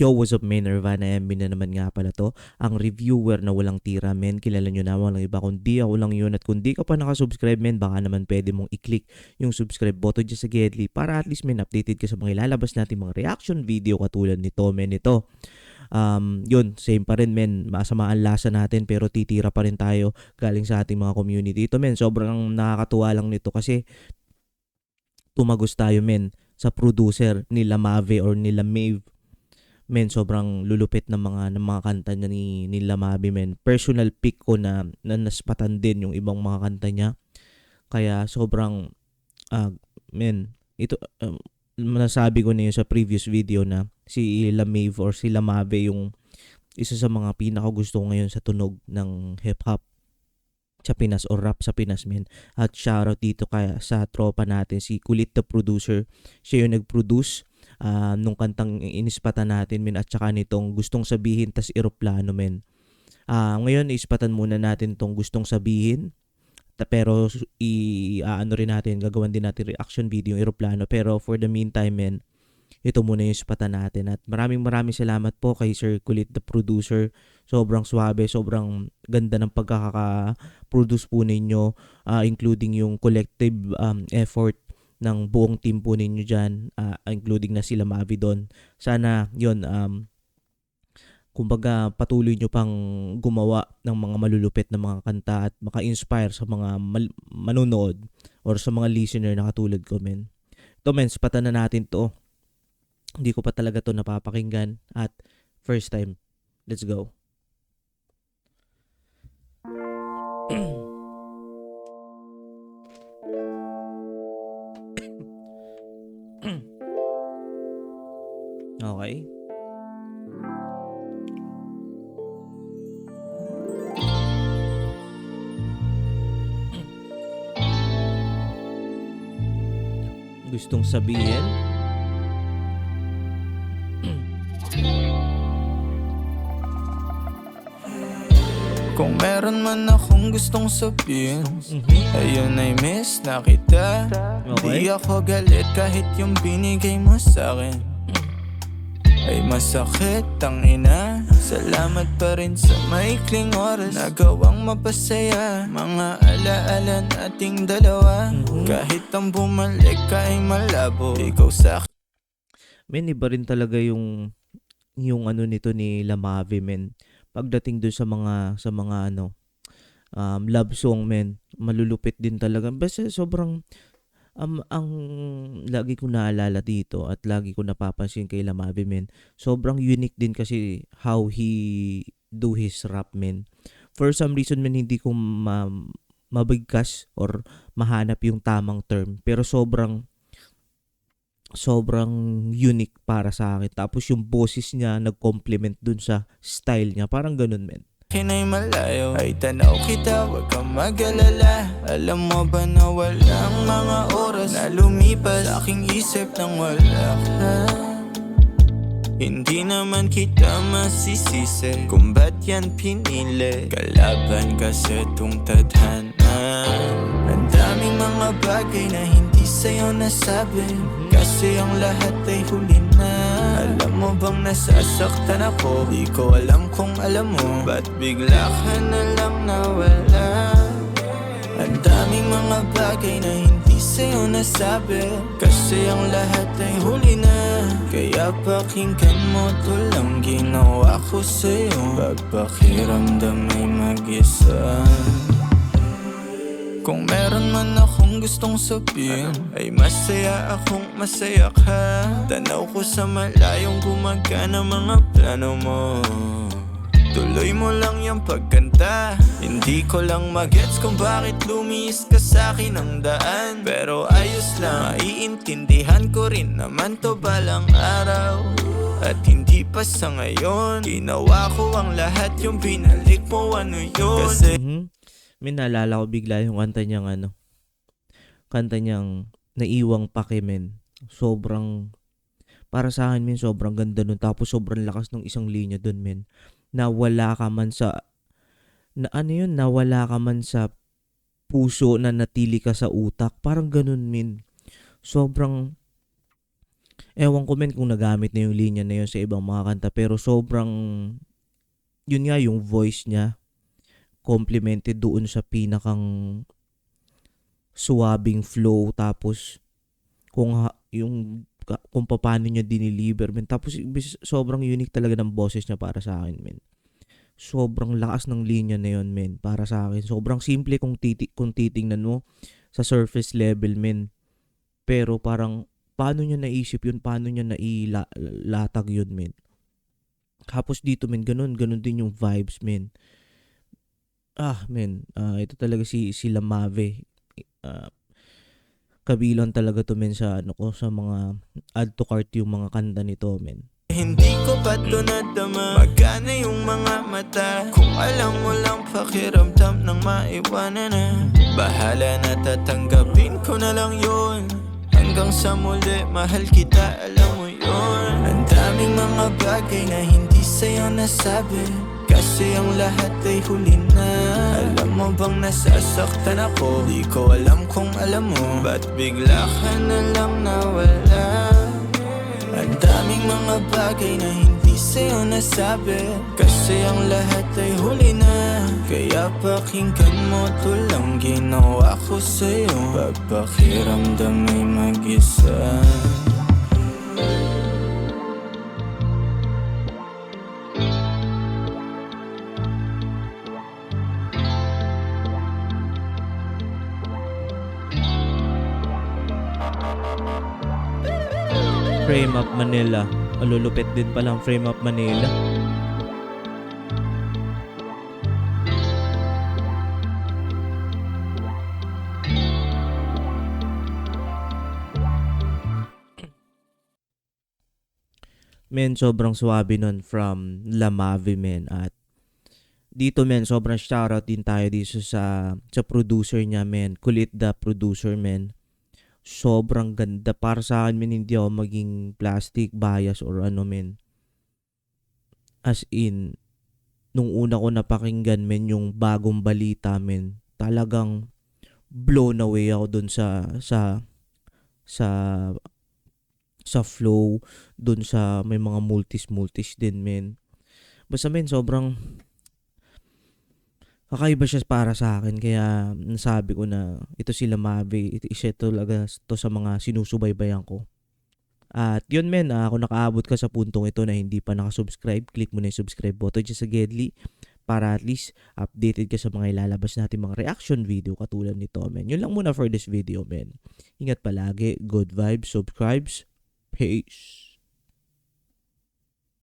Yo, what's up men? Nirvana MB na naman nga pala to. Ang reviewer na walang tira men. Kilala nyo na walang iba kundi ako lang yun. At kung di ka pa nakasubscribe men, baka naman pwede mong i-click yung subscribe button dyan sa Gedli para at least men updated ka sa mga ilalabas natin mga reaction video katulad nito men ito. Um, yun, same pa rin men. Masama ang lasa natin pero titira pa rin tayo galing sa ating mga community. Ito men, sobrang nakakatuwa lang nito kasi tumagos tayo men sa producer nila Mave or nila Mave men sobrang lulupit ng mga ng mga kanta niya ni nila Mabi men. Personal pick ko na, na naspatan din yung ibang mga kanta niya. Kaya sobrang uh, men ito uh, nasabi ko na yun sa previous video na si Lamave or si Lamave yung isa sa mga pinaka gusto ko ngayon sa tunog ng hip hop sa Pinas or rap sa Pinas men. At shoutout dito kaya sa tropa natin si Kulit the producer. Siya yung nag-produce uh, nung kantang inispatan natin men at saka nitong gustong sabihin tas eroplano men. Uh, ngayon ispatan muna natin tong gustong sabihin pero i uh, ano rin natin gagawin din natin reaction video yung eroplano. Pero for the meantime men ito muna yung ispatan natin. At maraming maraming salamat po kay Sir Kulit the producer. Sobrang swabe sobrang ganda ng pagkaka-produce po ninyo uh, including yung collective um, effort ng buong team po ninyo dyan, uh, including na sila Mavi doon. Sana yon um, kumbaga patuloy nyo pang gumawa ng mga malulupit na mga kanta at maka-inspire sa mga mal- manonood or sa mga listener na katulad ko men. Ito men, spatan na natin to. Hindi ko pa talaga to napapakinggan at first time. Let's go. Okay. Gustong sabihin? Kung meron man akong gustong sabihin Mhm. Ayun ay miss na kita Okay. Di ako galit kahit yung binigay mo sa akin Ay masakit ang ina. Salamat pa rin sa maikling oras. Nagawang mapasaya. Mga alaala nating dalawa. Kahit ang bumalik ay malabo. Ikaw sa Men, iba rin talaga yung yung ano nito ni Lamave, men. Pagdating doon sa mga sa mga ano um, love song, men, malulupit din talaga. Basta sobrang um, ang lagi ko naalala dito at lagi ko napapansin kay Lamave, men. Sobrang unique din kasi how he do his rap, men. For some reason, men, hindi ko ma mabigkas or mahanap yung tamang term. Pero sobrang sobrang unique para sa akin. Tapos yung boses niya nag-complement dun sa style niya. Parang ganun, men. Akin ay malayo. Ay tanaw kita, huwag kang mag-alala. Alam mo ba na walang mga oras Na lumipas sa aking isip nang wala ka? Hindi naman kita masisisi Kung ba't yan pinili. Kalaban ka sa itong tadhana. Ang daming mga bagay na hindi sa'yo nasabi. Kasi ang lahat ay huli na Alam mo bang nasasaktan ako? Di ko alam kung alam mo. Ba't bigla ka na lang nawala? Ang daming mga bagay na hindi sa'yo nasabi. Kasi ang lahat ay huli na. Kaya pakinggan mo to lang ginawa ko sa'yo. Pagpakiramdam ay mag-isa kung meron man akong gustong sabihin Ay masaya akong masaya ka. Tanaw ko sa malayong gumagana mga plano mo. Tuloy mo lang yung pagkanta. Hindi ko lang magets kung bakit lumis ka sa akin ng daan. Pero ayos lang, maiintindihan ko rin naman to balang araw. At hindi pa sa ngayon Ginawa ko ang lahat yung binalik mo ano yun? Kasi Mhm. May naalala ko bigla yung kanta niyang ano. Kanta niyang Naiwang Pake, men. Sobrang para sa akin, men, sobrang ganda nun. Tapos sobrang lakas ng isang linya dun, men. Nawala ka man sa na ano yun, nawala ka man sa puso na natili ka sa utak. Parang ganun, men. Sobrang Ewan ko men kung nagamit na yung linya na yun sa ibang mga kanta pero sobrang yun nga yung voice niya complemented doon sa pinakang suwabing flow. Tapos kung ha, yung kung paano niya diniliver men. Tapos sobrang unique talaga ng boses niya para sa akin men. Sobrang lakas ng linya na yun men para sa akin. Sobrang simple kung titi kung titingnan mo sa surface level men. Pero parang paano niya naisip yun? Paano niya nailatag yun men? Tapos dito men ganun ganun din yung vibes men ah men ah, ito talaga si si Lamave. Ah, kabilang talaga to men sa ano ko sa mga add to cart yung mga kanta nito men. Hindi ko pa to nadama? Magana yung mga mata. Kung alam mo lang pakiramdam ng maiwanan na. Bahala na tatanggapin ko na lang yun. Hanggang sa muli mahal kita alam mo yun. Ang daming mga bagay na hindi sa'yo nasabi Kasi ang lahat ay huli na. Alam mo bang nasasaktan ako? Di ko alam kung alam mo. Ba't bigla ka na lang nawala? Ang daming mga bagay na hindi sa'yo nasabi. Kasi ang lahat ay huli na. Kaya pakinggan mo to lang ginawa ko sa'yo. Pagpakiramdam ay mag-isa Frame Up Manila malulupit din palang Frame Up Manila Men, sobrang swabe nun from Lamave, men. At dito, men, sobrang shoutout din tayo dito sa, sa producer niya, men. Kulit the producer, men. Sobrang ganda. Para sa akin, men, hindi ako maging plastic bias or ano, men. As in, nung una ko napakinggan, men, yung bagong balita, men, talagang blown away ako dun sa, sa, sa, sa flow, dun sa may mga multis-multis din, men. Basta, men, sobrang kakaiba siya para sa akin. Kaya nasabi ko na ito sila Mavi. Ito, isa talaga to sa mga sinusubaybayan ko. At yun men, ah, kung nakaabot ka sa puntong ito na hindi pa nakasubscribe, click mo na yung subscribe button dyan sa Gedli para at least updated ka sa mga ilalabas natin mga reaction video katulad nito men. Yun lang muna for this video men. Ingat palagi, good vibes, subscribes, peace.